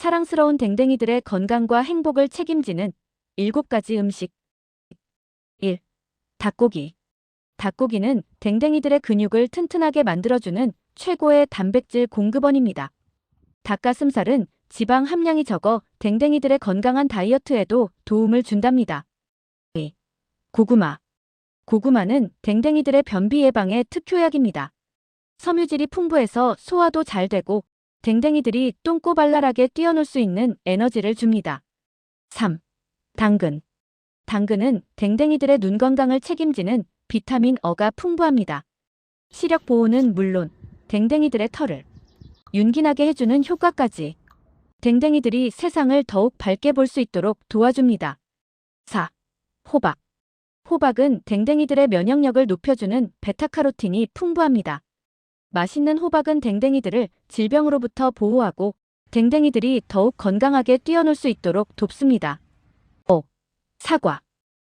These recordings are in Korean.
사랑스러운 댕댕이들의 건강과 행복을 책임지는 7가지 음식. 1. 닭고기. 닭고기는 댕댕이들의 근육을 튼튼하게 만들어주는 최고의 단백질 공급원입니다. 닭가슴살은 지방 함량이 적어 댕댕이들의 건강한 다이어트에도 도움을 준답니다. 2. 고구마. 고구마는 댕댕이들의 변비 예방에 특효약입니다. 섬유질이 풍부해서 소화도 잘 되고 댕댕이들이 똥꼬발랄하게 뛰어놀 수 있는 에너지를 줍니다. 3. 당근. 당근은 댕댕이들의 눈 건강을 책임지는 비타민 어가 풍부합니다. 시력 보호는 물론 댕댕이들의 털을 윤기나게 해주는 효과까지 댕댕이들이 세상을 더욱 밝게 볼 수 있도록 도와줍니다. 4. 호박. 호박은 댕댕이들의 면역력을 높여주는 베타카로틴이 풍부합니다. 맛있는 호박은 댕댕이들을 질병으로부터 보호하고 댕댕이들이 더욱 건강하게 뛰어놀 수 있도록 돕습니다. 5. 사과.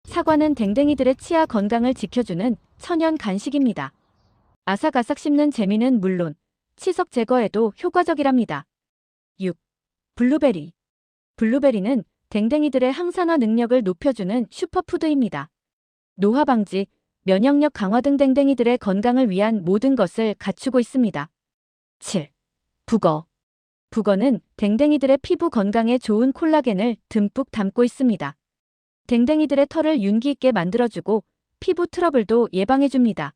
사과는 댕댕이들의 치아 건강을 지켜주는 천연 간식입니다. 아삭아삭 씹는 재미는 물론 치석 제거에도 효과적이랍니다. 6. 블루베리. 블루베리는 댕댕이들의 항산화 능력을 높여주는 슈퍼푸드입니다. 노화 방지, 면역력 강화 등 댕댕이들의 건강을 위한 모든 것을 갖추고 있습니다. 7. 북어. 북어는 댕댕이들의 피부 건강에 좋은 콜라겐을 듬뿍 담고 있습니다. 댕댕이들의 털을 윤기 있게 만들어주고 피부 트러블도 예방해줍니다.